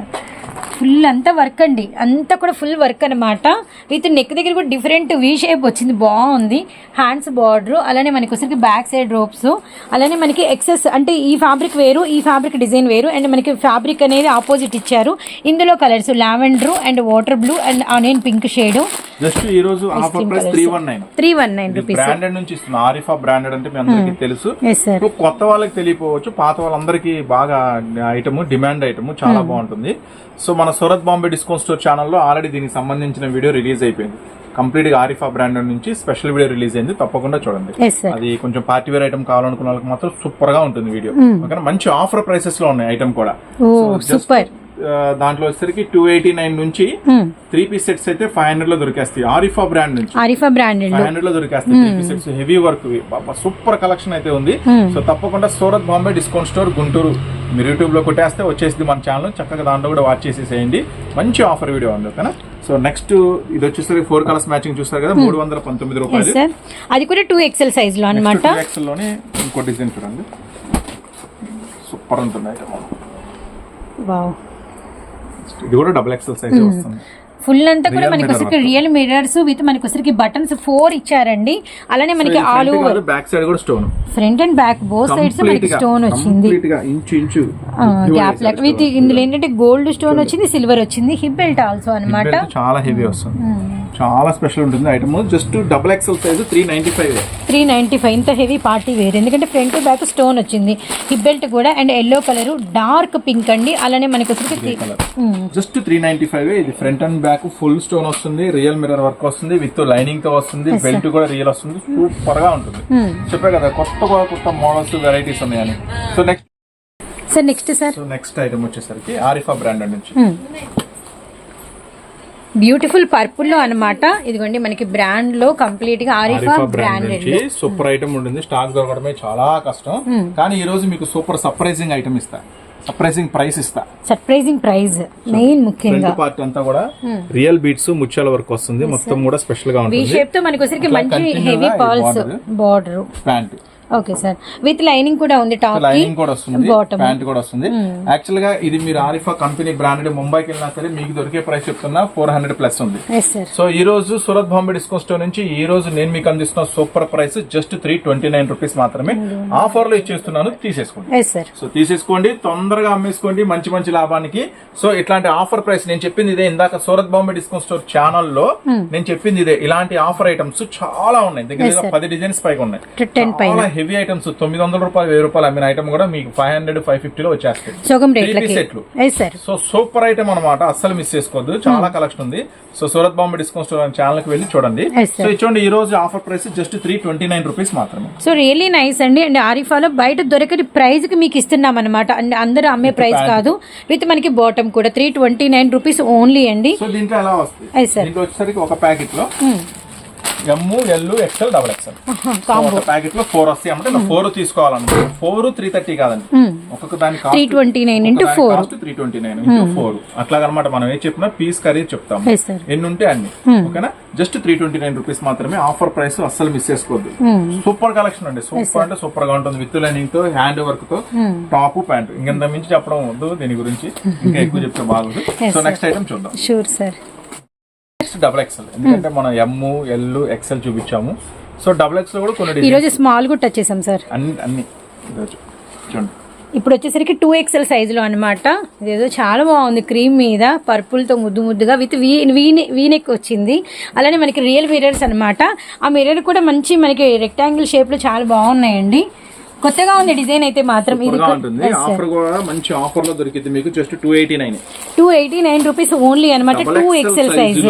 ఫుల్ అంతా వర్క్ అండి. అంతా కూడా ఫుల్ వర్క్ అనమాట విత్ నెక్ దగ్గర కూడా డిఫరెంట్ వీ షేప్ వచ్చింది. బాగుంది. హ్యాండ్స్ బార్డర్ అలానే మనకి వచ్చరికి బ్యాక్ సైడ్ రోప్స్ అలానే మనకి ఎక్సెస్ అంటే ఈ ఫ్యాబ్రిక్ వేరు ఈ ఫ్యాబ్రిక్ డిజైన్ వేరు అండ్ మనకి ఫ్యాబ్రిక్ అనేది ఆపోజిట్ ఇచ్చారు. ఇందులో colours lavender and water blue and onion pink shade just ఈ రోజు offer price three one nine three one nine rupees branded నుంచి ఇస్తున్నా. ఆరిఫా బ్రాండెడ్ అంటే మీ అందరికీ తెలుసు. కొత్త వాళ్ళకి తెలియపోవచ్చు పాత వాళ్ళందరికీ బాగా ఐటమ్ డిమాండ్ ఐటమ్ చాలా బాగుంటుంది. సో మన సూరత్ బాంబే డిస్కౌంట్ స్టోర్ ఛానల్లో ఆల్రెడీ దీనికి సంబంధించిన వీడియో రిలీజ్ అయిపోయింది. కంప్లీట్గా ఆరిఫా బ్రాండ్ నుంచి స్పెషల్ వీడియో రిలీజ్ అయింది. తప్పకుండా చూడండి. అది కొంచెం పార్టీ వేర్ ఐటమ్ కావాలనుకున్న వాళ్ళకి మాత్రం సూపర్గా ఉంటుంది వీడియో. ఓకేనా? మంచి ఆఫర్ ప్రైసెస్లో ఉన్నాయి ఐటమ్ కూడా. సూపర్. దాంట్లో వచ్చేసరికి టూ ఎయిటీ నైన్ నుంచి త్రీ పీస్ సెట్స్ అయితే ఫైవ్ హండ్రెడ్లో దొరికేస్తాయి. ఆరిఫా బ్రాండ్ నుంచి. ఆరిఫా బ్రాండెడ్ ఫైవ్ హండ్రెడ్లో దొరికేస్తాయి three piece sets heavy work super collection అయితే ఉంది. సో తప్పకుండా సూరత్ బాంబే డిస్కౌంట్ స్టోర్ గుంటూరు. మీరు యూట్యూబ్లో కొట్టేస్తే వచ్చేసింది మన ఛానల్ చక్కగా దాంట్లో కూడా వాచ్ చేసేసేయండి. మంచి ఆఫర్ వీడియో ఉంది ఓకేనా? సో నెక్స్ట్ ఇది వచ్చేసరికి ఫోర్ కలర్స్ మ్యాచింగ్ చూస్తారు కదా మూడు వందల పంతొమ్మిది రూపాయలు. అది కూడా టూ ఎక్సెల్ సైజ్లో అనమాట ఎక్సెల్లోనే ఇంకో డిజైన్ చూడండి. సూపర్ ఉంటుంది వావ్ ఇది కూడా డబుల్ ఎక్సెల్ సైజ్ వస్తుంది. ఫుల్ అంతా కూడా మనకి వచ్చరికి. రియల్ మిర్రర్స్ విత్ మనకి వచ్చరికి బటన్స్ ఫోర్ ఇచ్చారండి. అలానే మనకి ఆల్ ఓవర్ బ్యాక్ సైడ్ కూడా stone front and back both sides మనకి స్టోన్ వచ్చింది. గ్యాప్ లెక్ విత్ ఇందులో ఏంటంటే గోల్డ్ స్టోన్ వచ్చింది సిల్వర్ వచ్చింది హిప్ బెల్ట్ ఆల్సో అనమాట చాలా హెవీ వస్తుంది. చాలా స్పెషల్ ఉంటుంది item just double XL size three ninety five three ninety five ఇంత హెవీ పార్టీ వేర్. ఎందుకంటే ఫ్రంట్ బ్యాక్ స్టోన్ వచ్చింది. హిప్ బెల్ట్ కూడా and yellow colour dark pink అండి. అలానే మనకి వచ్చరికి జస్ట్ త్రీ నైన్టీ ఫైవ్ ఇది. Front and back full stone వస్తుంది రియల్ మిర్రర్ వర్క్ వస్తుంది విత్ లైనింగ్తో వస్తుంది బెల్ట్ కూడా రియల్ వస్తుంది సూపర్గా ఉంటుంది. చెప్పే కదా కొత్త కొత్త మోడల్స్ వెరైటీస్ ఉన్నాయని. So next sir next sir so next item వచ్చేసరికి ఆరిఫా బ్రాండ్ నుంచి. బ్యూటిఫుల్ పర్పుల్లో అనమాట ఇదిగోండి మనకి బ్రాండ్లో కంప్లీట్గా ఆరిఫా బ్రాండ్ నుంచి సూపర్ ఐటమ్ ఉంటుంది. స్టాక్ దొరకడమే చాలా కష్టం. కానీ ఈ రోజు మీకు సూపర్ సర్ప్రైజింగ్ ఐటమ్ ఇస్తా. సర్ప్రైజింగ్ ప్రైస్ ఇస్తా. సర్ప్రైజింగ్ ప్రైజ్ మెయిన్ ముఖ్యంగా. పార్ట్ అంతా కూడా రియల్ బీట్స్ ముత్యాల వర్క్ వస్తుంది. మొత్తం కూడా స్పెషల్గా వి ఉంటుంది. షేప్తో మనకి వచ్చరికి ఇట్లా మంచి హెవీ పాల్స్ border. Border pant okay sir. With lining కూడా ఉంది టాప్ లైనింగ్ కూడా వస్తుంది ప్యాంట్ కూడా వస్తుంది. యాక్చువల్గా ఇది మీరు ఆరిఫా కంపెనీ బ్రాండెడ్ ముంబైకి వెళ్ళినా సరే మీకు దొరికే ప్రైస్ చెప్తున్నా ఫోర్ హండ్రెడ్ ప్లస్ ఉంది. సో ఈ రోజు సూరత్ బాంబే డిస్కౌంట్ స్టోర్ నుంచి ఈ రోజు నేను మీకు అందిస్తున్న super price just three twenty nine rupees మాత్రమే. ఆఫర్లో ఇచ్చేస్తున్నాను తీసేసుకోండి. సో తీసేసుకోండి తొందరగా అమ్మేసుకోండి మంచి మంచి లాభానికి. సో ఇట్లాంటి ఆఫర్ ప్రైస్ నేను చెప్పింది ఇదే. ఇందాక సూరత్ బాంబే డిస్కౌంట్ స్టోర్ ఛానల్లో నేను చెప్పింది ఇదే. ఇలాంటి ఆఫర్ ఐటమ్స్ చాలా ఉన్నాయి. దగ్గర పది డిజైన్స్ పైగా ఉన్నాయి. హెవీ ఐటమ్స్ తొమ్మిది వందల రూపాయలు వెయ్యి రూపాయలు అమ్మిన ఐటమ్ కూడా మీకు ఫైవ్ హండ్రెడ్ ఫైవ్ ఫిఫ్టీలో వచ్చేస్తాయి. సెట్లు. సో సూపర్ ఐటమ్ అనమాట అస్సలు మిస్ చేసుకోవద్దు. చాలా కలెక్షన్ ఉంది. So Surat Bombay discount store ఛానల్కి వెళ్ళి చూడండి. సో చూడండి ఈ రోజు offer price just three twenty nine rupees మాత్రమే. సో రియల్లీ నైస్ అండి. అండ్ ఆరిఫాలో బయట దొరకని ప్రైస్కి మీకు ఇస్తున్నాం అనమాట అండ్ అందరూ అమ్మే ప్రైస్ కాదు. విత్ మనకి బాటమ్ కూడా. Three twenty nine rupees only అండి. సో దీంట్లో ఎలా వస్తుంది. దీంట్లో వచ్చేసరికి ఒక ప్యాకెట్లో M L XL double XL combo. ఒక ప్యాకెట్లో ఫోర్ వస్తాయి అంటే ఫోర్ తీసుకోవాలన్నమాట ఫోర్ త్రీ థర్టీ కాదండి. ఒక్కొక్క దాని three twenty nine into four three twenty nine into four అట్లాగనమాట మనం ఏం చెప్పినా పీస్ ఎస్ సార్ ఎన్ని ఉంటే అన్ని. ఓకేనా? Just three twenty nine rupees మాత్రమే ఆఫర్ ప్రైస్ అస్సలు మిస్ చేసుకోవద్దు. సూపర్ కలెక్షన్ అండి. సూపర్ అంటే సూపర్గా ఉంటుంది. విత్ లైనింగ్తో హ్యాండ్ వర్క్తో టాప్ ప్యాంట్ ఇంకెంత మించి చెప్పడం వద్దు దీని గురించి. ఇంకా ఎక్కువ చెప్తే బాగుంది. సో నెక్స్ట్ ఐటమ్ చూద్దాం. Sure sir next double XL ఎందుకంటే మనం ఎమ్ ఎల్ ఎక్స్ఎల్ చూపించాము. సో డబుల్ ఎక్స్ఎల్ కూడా కొన్ని ఈ రోజు స్మాల్ కూడా టచ్ చేసాం సార్ అన్ని అన్ని. చూడండి. ఇప్పుడు వచ్చేసరికి టూ ఎక్స్ఎల్ సైజులో అనమాట ఇదేదో చాలా బాగుంది క్రీమ్ మీద పర్పుల్తో ముద్దు ముద్దుగా విత్ వీ వీనెక్ వచ్చింది. అలానే మనకి రియల్ మిరర్స్ అన్నమాట. ఆ మిర్రర్ కూడా మంచి మనకి రెక్టాంగిల్ షేప్లో చాలా బాగున్నాయండి. కొత్తగా ఉంది డిజైన్ అయితే మాత్రం. ఇది ఆఫర్ కూడా మంచి ఆఫర్లో దొరికింది మీకు. Just two eighty nine two eighty nine rupees only అనమాట two XL size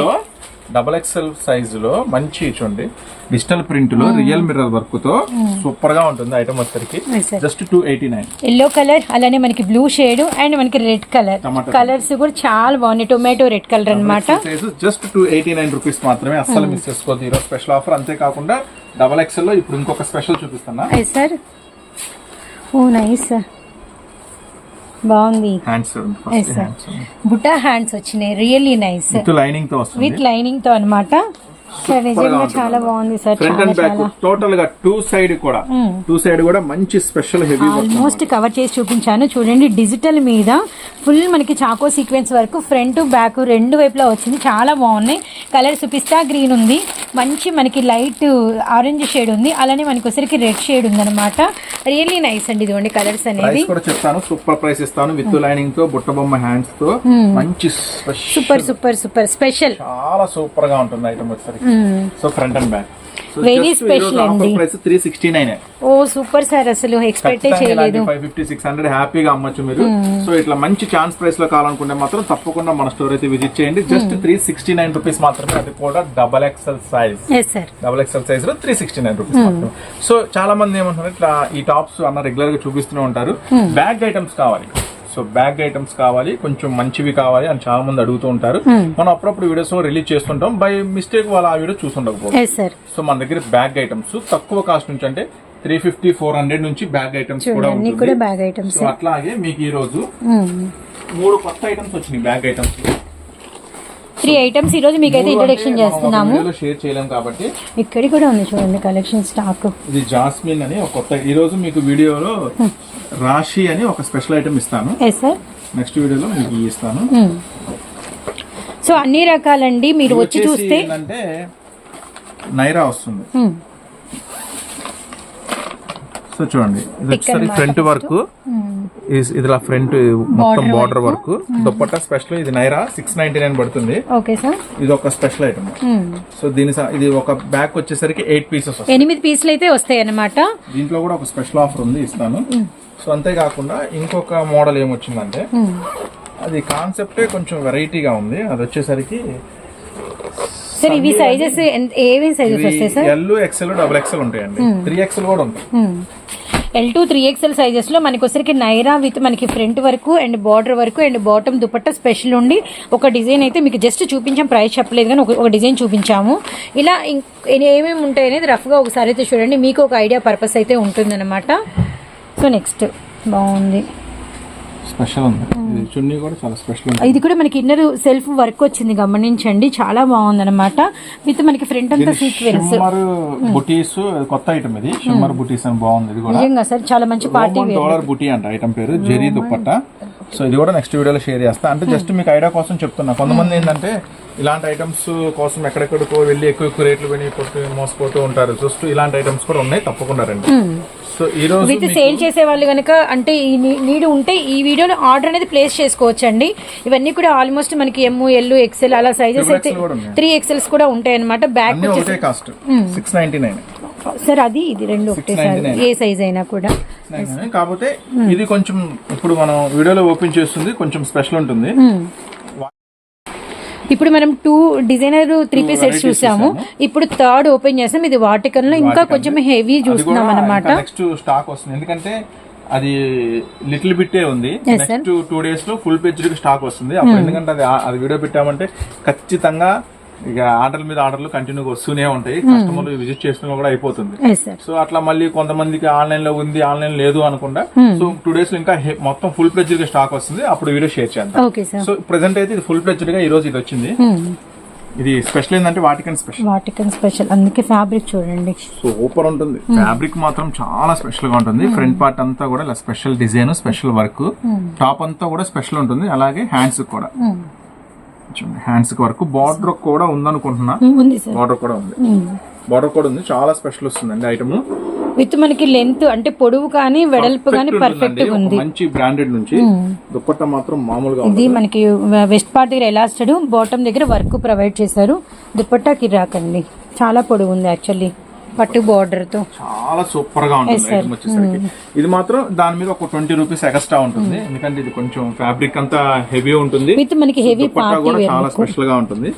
double XL సైజ్లో మంచి చూడండి. డిజిటల్ ప్రింట్లో రియల్ మిర్రర్ వర్క్తో సూపర్గా ఉంటుంది ఐటమ్ వచ్చరికి. Just two eighty nine yellow colour అలానే మనకి బ్లూ షేడ్ అండ్ మనకి రెడ్ కలర్ కలర్స్ కూడా చాలా బాగున్నాయి. టొమాటో రెడ్ కలర్ అన్నమాట. Size just two eighty nine rupees మాత్రమే అస్సలు మిస్ చేసుకోవద్దు. ఈరోజు స్పెషల్ ఆఫర్ అంతేకాకుండా డబల్ ఎక్స్ఎల్లో ఇప్పుడు ఇంకొక స్పెషల్ చూపిస్తున్నా. సార్ ఓ నైస్ బాగుంది. హ్యాండ్స్. బుట్టా హ్యాండ్స్ వచ్చినాయి. రియల్లీ నైస్ విత్ లైనింగ్తో అనమాట సార్ నిజంగా చాలా బాగుంది సార్ ఫ్రంట్ చాలా అండ్ బ్యాక్ చాలా. టోటల్గా టూ సైడ్ కూడా. టూ సైడ్ కూడా మంచి special heavy work almost cover చేసి చూపించాను. చూడండి డిజిటల్ మీద ఫుల్ మనకి చాకో సీక్వెన్స్ వరకు ఫ్రంట్ బ్యాక్ రెండు వైపులా వచ్చింది. చాలా బాగున్నాయి. కలర్స్ పిస్తా గ్రీన్ ఉంది. మంచి మనకి లైట్ ఆరెంజ్ షేడ్ ఉంది. అలానే మనకి వచ్చరికి రెడ్ షేడ్ ఉంది అనమాట రియల్లీ నైస్ అండి ఇదిగోండి కలర్స్ అనేది. కూడా చెప్తాను. సూపర్ ప్రైస్ ఇస్తాను. విత్ లైనింగ్తో బుట్ట బొమ్మ హ్యాండ్స్తో. మంచి special super super super special చాలా సూపర్గా ఉంటుంది ఐటమ్ వచ్చేసరికి. So front and back. Very special అండి. Price three sixty nine oh super sir అసలు ఎక్స్పెక్టే చేయలేదు. ఫైవ్ ఫిఫ్టీ సిక్స్ హండ్రెడ్ హ్యాపీగా అమ్మొచ్చు మీరు. సో ఇట్లా మంచి ఛాన్స్ ప్రైస్లో కావాలనుకుంటే మాత్రం తప్పకుండా మన స్టోర్ అయితే విజిట్ చేయండి. Just three sixty nine rupees మాత్రమే అది కూడా double XL size double XL సైజ్లో త్రీ సిక్స్టీ నైన్ రూపీస్ మాత్రం సో చాలా మంది ఏమంటున్నారు ఇట్లా ఈ టాప్స్ అన్న రెగ్యులర్గా చూపిస్తూనే ఉంటారు. బ్యాగ్ ఐటమ్స్ కావాలి. సో బ్యాగ్ ఐటమ్స్ కావాలి కొంచెం మంచివి కావాలి అని చాలా మంది అడుగుతూ ఉంటారు. మనం అప్పుడప్పుడు వీడియోస్ రిలీజ్ చేస్తుంటాం. బై మిస్టేక్ వాళ్ళు ఆ వీడియో చూసుండకపోవచ్చు. సో మన దగ్గర బ్యాగ్ ఐటమ్స్ తక్కువ కాస్ట్ నుంచి అంటే త్రీ ఫిఫ్టీ ఫోర్ హండ్రెడ్ నుంచి బ్యాగ్ ఐటమ్స్ కూడా బ్యాగ్ ఐటమ్స్. అట్లాగే మీకు ఈ రోజు మూడు కొత్త ఐటమ్స్ వచ్చినాయి బ్యాగ్ ఐటమ్స్. త్రీ ఐటమ్స్ ఈ రోజు మీకైతే ఇంట్రొడక్షన్ చేస్తున్నాము. షేర్ చేయలేం కాబట్టి. ఇక్కడ కూడా ఉంది చూడండి కలెక్షన్ స్టాక్ ఇది జాస్మిన్ అని ఒక కొత్త ఈ రోజు మీకు వీడియోలో రాశి అని ఒక స్పెషల్ ఐటమ్ ఇస్తాను. నెక్స్ట్ వీడియోలో మీకు ఇస్తాను. సో అన్ని రకాలండి మీరు వచ్చి చూస్తే ఏంటంటే నైరా వస్తుంది. Hmm. సో చూడండి. ఇది వచ్చేసరికి ఫ్రంట్ వర్క్. ఇదిలా ఫ్రంట్ మొత్తం బార్డర్ వర్క్. దుప్పట్టా స్పెషల్ ఇది నైరా సిక్స్ నైన్టీ నైన్ పడుతుంది. ఓకే సార్ ఇది ఒక స్పెషల్ ఐటమ్ సో దీని ఇది ఒక బ్యాగ్ వచ్చేసరికి ఎయిట్ పీసెస్ ఎనిమిది పీసులు అయితే వస్తాయి అన్నమాట దీంట్లో కూడా ఒక స్పెషల్ ఆఫర్ ఉంది ఇస్తాను. సో అంతేకాకుండా ఇంకొక మోడల్ ఏమొచ్చిందంటే అది కాన్సెప్టే కొంచెం వెరైటీగా ఉంది. అది వచ్చేసరికి సార్ ఇవి సైజెస్ ఏవి సైజెస్ వస్తాయి sir L XL double XL ఉంటాయండి. త్రీ ఎక్సెల్ కూడా ఉంటాయి. ఎల్ టూ త్రీ ఎక్స్ఎల్ సైజెస్లో మనకి వచ్చరికి నైరా విత్ మనకి ఫ్రంట్ వరకు అండ్ బార్డర్ వరకు అండ్ బాటమ్ దుపట్టా స్పెషల్ ఉండి ఒక డిజైన్ అయితే మీకు జస్ట్ చూపించాం ప్రైస్ చెప్పలేదు కానీ ఒక- డిజైన్ చూపించాము. ఇలా ఏమేమి ఉంటాయి అనేది రఫ్గా ఒకసారి అయితే చూడండి. మీకు ఒక ఐడియా పర్పస్ అయితే ఉంటుందన్నమాట. సో నెక్స్ట్ బాగుంది. స్పెషల్ ఉంది. ఇది చున్నీ కూడా చాలా స్పెషల్ ఉంది ఇది కూడా మనకి ఇన్నర్ సెల్ఫ్ వర్క్ వచ్చింది గమనించండి. చాలా బాగుంది అనమాట విత్ మనకి ఫ్రంట్ అంతా సీక్వెన్స్ బుటీస్ కొత్త ఐటమ్ ఇది. షిమ్మర్ బుటీస్ అని బాగుంది ఇది కూడా. నిజంగా సార్ చాలా మంచి పార్టీ డాలర్ బుటీ అంట ఐటమ్ పేరు జెరీ దుప్పట్ట. సో ఇది కూడా నెక్స్ట్ వీడియోలో షేర్ చేస్తా. అంటే జస్ట్ మీకు ఐడియా కోసం చెప్తున్నా. కొంతమంది ఏంటంటే ఇలాంటి ఐటమ్స్ కోసం ఎక్కడెక్కడికో వెళ్ళి ఎక్కువ ఎక్కువ రేట్లు విని మోసపోతూ ఉంటారు. జస్ట్ ఇలాంటి ఐటమ్స్ కూడా ఉన్నాయి తప్పకుండా రండి. సో ఈ రోజు విత్ సేల్ చేసే వాళ్ళు కనుక అంటే ఈ నీడ్ ఉంటే ఈ వీడియోలో ఆర్డర్ అనేది ప్లేస్ చేసుకోవచ్చండి. ఇవన్నీ కూడా ఆల్మోస్ట్ మనకి ఎమ్ ఎల్ ఎక్సెల్ అలా సైజెస్ అయితే. త్రీ ఎక్సెల్స్ కూడా ఉంటాయి అనమాట ఒకటే cost six ninety nine sir అది ఇది రెండు ఒకటే సార్ 699. ఏ సైజ్ అయినా కూడా. కాకపోతే ఇది కొంచెం ఇప్పుడు మనం వీడియోలో ఓపెన్ చేస్తుంది కొంచెం స్పెషల్ ఉంటుంది. మ్మ్. ఇప్పుడు మనం two designer three piece sets చూసాము. ఇప్పుడు థర్డ్ ఓపెన్ చేస్తాం ఇది వాటికన్లో ఇంకా కొంచెం హెవీ చూస్తున్నాం అన్నమాట. నెక్స్ట్ స్టాక్ వస్తుంది. ఎందుకంటే అది లిటిల్ బిట్టే ఉంది. నెక్స్ట్ టూ డేస్లో ఫుల్ పేజ్ స్టాక్ వస్తుంది. అప్పుడు ఎందుకంటే అది అది వీడియో పెట్టామంటే ఖచ్చితంగా ఇక ఆర్డర్ల మీద ఆర్డర్లు కంటిన్యూగా వస్తూనే ఉంటాయి. కస్టమర్లు విజిట్ చేస్తున్నా కూడా అయిపోతుంది. సో అట్లా మళ్ళీ కొంతమందికి ఆన్లైన్లో ఉంది ఆన్లైన్ లేదు అనకుండా సో టూ డేస్లో ఇంకా మొత్తం ఫుల్ ప్లెజ్గా స్టాక్ వస్తుంది. అప్పుడు వీడియో షేర్ చేద్దాం. సో ప్రెసెంట్ అయితే ఇది ఫుల్ ప్లెజ్గా ఈ రోజు ఇది వచ్చింది. ఇది స్పెషల్ ఏంటంటే వాటికన్ స్పెషల్ వాటికన్ స్పెషల్ అందుకే ఫ్యాబ్రిక్ చూడండి. సూపర్ ఉంటుంది. ఫ్యాబ్రిక్ మాత్రం చాలా స్పెషల్గా ఉంటుంది. ఫ్రంట్ పార్ట్ అంతా కూడా special design special work top అంతా కూడా స్పెషల్ ఉంటుంది. అలాగే హ్యాండ్స్ కూడా. Hands work. బార్డర్ కూడా ఉందనుకుంటున్నా. బార్డర్ కూడా ఉంది. బార్డర్ కూడా ఉంది. చాలా స్పెషల్ వస్తుందండి ఐటమ్ విత్ మనకి లెంత్ అంటే పొడవు కానీ వెడల్పు కానీ పర్ఫెక్ట్ ఉంది. మంచి బ్రాండెడ్ నుంచి దుప్పట్టా మాత్రం మామూలుగా ఇది మనకి వెస్ట్ పార్ట్ దగ్గర ఎలాస్టెడ్ బాటమ్ దగ్గర వర్క్ ప్రొవైడ్ చేశారు. దుపట్టాకి రాకండి చాలా పొడవు ఉంది యాక్చువల్లీ పట్టు బార్డర్తో. చాలా సూపర్గా ఉంటుంది ఐటమ్ వచ్చేసరికి. ఇది మాత్రం దాని మీద ఒక ట్వంటీ రూపీస్ ఎక్స్ట్రా ఉంటుంది. ఎందుకంటే ఇది కొంచెం ఫ్యాబ్రిక్ అంతా హెవీ ఉంటుంది. విత్ మనకి హెవీ కూడా చాలా స్పెషల్గా ఉంటుంది.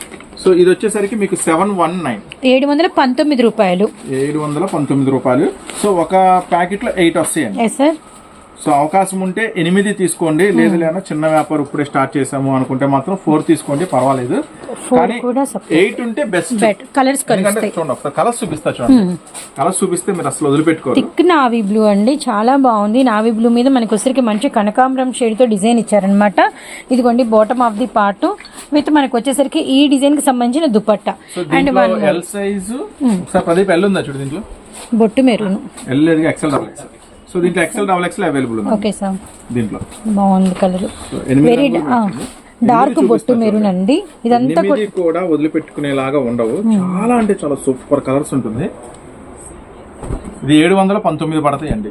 సో ఇది వచ్చేసరికి మీకు సెవెన్ వన్ నైన్ ఏడు వందల పంతొమ్మిది రూపాయలు. ఏడు వందల పంతొమ్మిది రూపాయలు. సో ఒక ప్యాకెట్లో ఎయిట్ వస్తాయండి సార్ సో అవకాశం ఉంటే ఎనిమిది తీసుకోండి. లేదు లేదా చిన్న వ్యాపారం ఇప్పుడే స్టార్ట్ చేసాము అనుకుంటే మాత్రం ఫోర్ తీసుకోండి పర్వాలేదు. కానీ ఎయిట్ ఉంటే బెస్ట్ కలర్స్ చూడండి ఒకసారి కలర్స్ చూపిస్తా చూడండి. కలర్స్ చూపిస్తే మీరు అసలు వదిలిపెట్టుకోరు. థిక్ నావీ బ్లూ అండి చాలా బాగుంది. నావీ బ్లూ మీద మనకి వచ్చరికి మంచి కనకాంబరం షేడ్తో డిజైన్ ఇచ్చారనమాట ఇదిగోండి bottom of the part with మనకి వచ్చేసరికి ఈ డిజైన్కి సంబంధించిన dupatta. And L size Pradeep L ఉందా చూడు దీంట్లో? బొట్టు maroon. L XL double XL so దీంట్లో ఎక్సెల్ డబుల్ ఎక్సెల్ అవైలబుల్ ఉంది? Okay sir. దీంట్లో. బాగుంది కలర్. వెరీ. డార్క్ బొట్టు మెరూన్ అండి ఇదంతా కూడా వదిలిపెట్టుకునేలాగా ఉండవు. చాలా అంటే చాలా సూపర్ కలర్స్ ఉంటుంది. ఇది ఏడు వందల పంతొమ్మిది పడతాయండి.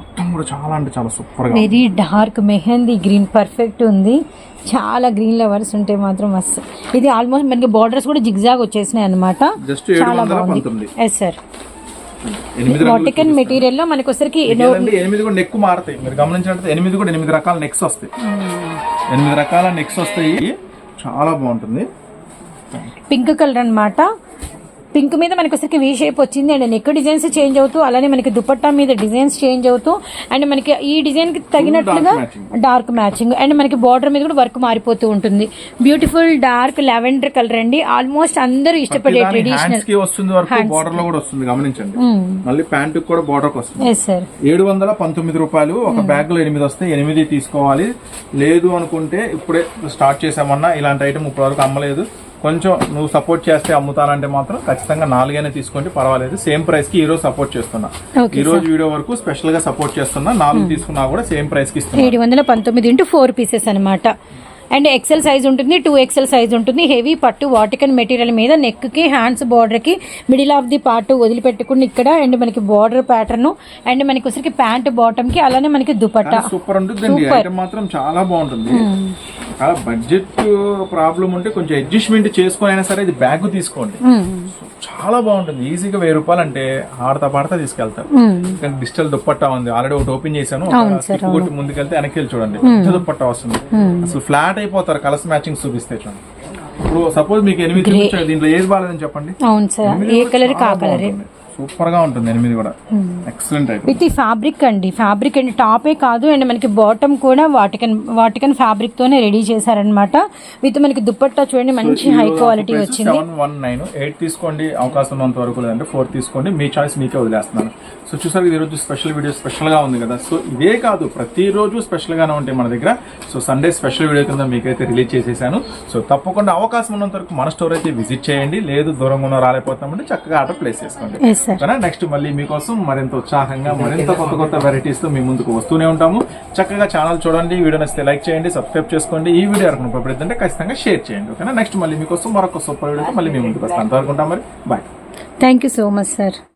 మొత్తం కూడా చాలా అంటే చాలా సూపర్గా very dark mehndi green perfect ఉంది. చాలా గ్రీన్ లవర్స్ ఉంటే మాత్రం మస్తు ఇది ఆల్మోస్ట్ మనకి బార్డర్స్ కూడా జిగ్జాగ్ వచ్చేసినాయి అనమాట చాలా బాగుంది. ఎస్ సార్ వాటికన్ మెటీరియల్లో మనకి వచ్చరికి ఎనిమిది కూడా నెక్ మారుతాయి. మీరు గమనించినట్టు ఎనిమిది కూడా ఎనిమిది రకాల నెక్స్ వస్తాయి. ఎనిమిది రకాల నెక్స్ వస్తాయి. చాలా బాగుంటుంది. పింక్ కలర్ అన్నమాట. పింక్ మీద మనకి వచ్చరికి వీ షేప్ వచ్చింది. అండ్ నెక్ డిజైన్స్ చేంజ్ అవుతూ అలానే మనకి దుపట్టా మీద డిజైన్స్ చేంజ్ అవుతూ అండ్ మనకి ఈ డిజైన్కి తగినట్లుగా. డార్క్ మ్యాచింగ్ అండ్ మనకి బార్డర్ మీద కూడా వర్క్ మారిపోతూ ఉంటుంది. బ్యూటిఫుల్ డార్క్ లెవెండర్ కలర్ అండి. ఆల్మోస్ట్ అందరూ ఇష్టపడే ట్రెడిషనల్ వస్తుంది బార్డర్లో కూడా వస్తుంది గమనించండి. మళ్ళీ ప్యాంట్ కూడా బార్డర్ వస్తుంది. ఏడు వందల పంతొమ్మిది రూపాయలు ఒక బ్యాగ్లో ఎనిమిది వస్తాయి ఎనిమిది తీసుకోవాలి. లేదు అనుకుంటే ఇప్పుడే స్టార్ట్ చేసామన్నా ఇలాంటి ఐటమ్ ఇప్పటి వరకు అమ్మలేదు. కొంచెం నువ్వు సపోర్ట్ చేస్తే అమ్ముతానంటే మాత్రం ఖచ్చితంగా నాలుగైనా తీసుకోండి పర్వాలేదు. సేమ్ ప్రైస్కి ఈ రోజు సపోర్ట్ చేస్తున్నా. ఈ రోజు వీడియో వరకు స్పెషల్గా సపోర్ట్ చేస్తున్నా నాలుగు తీసుకున్నా కూడా సేమ్ ప్రైస్కి ఇస్తున్నా. ఏడు వందల పంతొమ్మిది ఇంటూ ఫోర్ పీసెస్ అనమాట అండ్ ఎక్సెల్ సైజ్ ఉంటుంది టూ ఎక్సెల్ సైజ్ ఉంటుంది. హెవీ పట్టు వాటికన్ మెటీరియల్ మీద నెక్కి హ్యాండ్స్ బార్డర్కి మిడిల్ ఆఫ్ ది పార్ట్ వదిలిపెట్టుకుని ఇక్కడ అండ్ మనకి బార్డర్ ప్యాటర్న్ అండ్ మనకి వచ్చరికి ప్యాంట్ బాటమ్కి అలానే మనకి దుపట్టా. సూపర్ ఐటమ్ మాత్రం చాలా బాగుంటుంది. చాలా బడ్జెట్ ప్రాబ్లం ఉంటే కొంచెం అడ్జస్ట్మెంట్ చేసుకొని అయినా సరే ఇది బ్యాగ్ తీసుకోండి. చాలా బాగుంటుంది. ఈజీగా వెయ్యి రూపాయలు అంటే ఆడతా పాడతా తీసుకెళ్తారు. కానీ డిజిటల్ దుప్పట్టా ఉంది. ఆల్రెడీ ఒకటి ఓపెన్ చేశాను. కొట్టి ముందుకెళ్తే వెనక్కి వెళ్ళి చూడండి. దుప్పట్టా వస్తుంది. అసలు ఫ్లాట్ అయిపోతారు కలర్స్ మ్యాచింగ్ చూపిస్తే చూడండి. ఇప్పుడు సపోజ్ మీకు ఎనిమిది దీంట్లో ఏది బాగాలేదని చెప్పండి. అవును సార్. ఏ కలర్ కా కలర్. సూపర్గా ఉంటుంది ఎనిమిది కూడా. ఎక్సలెంట్ ఐటమ్ విత్ ఈ ఫ్యాబ్రిక్ అండి. ఫ్యాబ్రిక్ అండి. టాపే కాదు అండ్ మనకి బాటమ్ కూడా వాటికన్ వాటికన్ ఫ్యాబ్రిక్ తోనే రెడీ చేశారనమాట విత్ మనకి దుపట్టా చూడండి మంచి హై క్వాలిటీ వచ్చింది. వన్ నైన్ ఎయిట్ తీసుకోండి అవకాశం ఉన్నంత వరకు లేదంటే ఫోర్ తీసుకోండి మీ చాయిస్ మీకే వదిలేస్తున్నాను. సో చూసారు ఈ రోజు స్పెషల్ వీడియో స్పెషల్గా ఉంది కదా. సో ఇదే కాదు ప్రతిరోజు స్పెషల్ గానే ఉంటాయి మన దగ్గర. సో సండే స్పెషల్ వీడియో కింద మీకైతే రిలీజ్ చేసేసాను. సో తప్పకుండా అవకాశం ఉన్నంత వరకు మన స్టోర్ అయితే విజిట్ చేయండి. లేదు దూరంగా ఉన్న రాలేకపోతామంటే చక్కగా ఆర్డర్ ప్లేస్ చేసుకోండి. నెక్స్ట్ మళ్ళీ మీకోసం మరింత ఉత్సాహంగా మరింత కొత్త కొత్త వెరైటీస్తో మీ ముందుకు వస్తూనే ఉంటాము. చక్కగా ఛానల్ చూడండి వీడియో నచ్చితే లైక్ చేయండి సబ్స్క్రైబ్ చేసుకోండి. ఈ వీడియో ఉపయోగపడుతుంటే ఖచ్చితంగా షేర్ చేయండి ఓకేనా? నెక్స్ట్ మళ్ళీ మీకోసం మరొక సూపర్ వీడియోతో మళ్ళీ మీ ముందుకు వస్తాను. ఉంటాం మరి. Bye thank you so much sir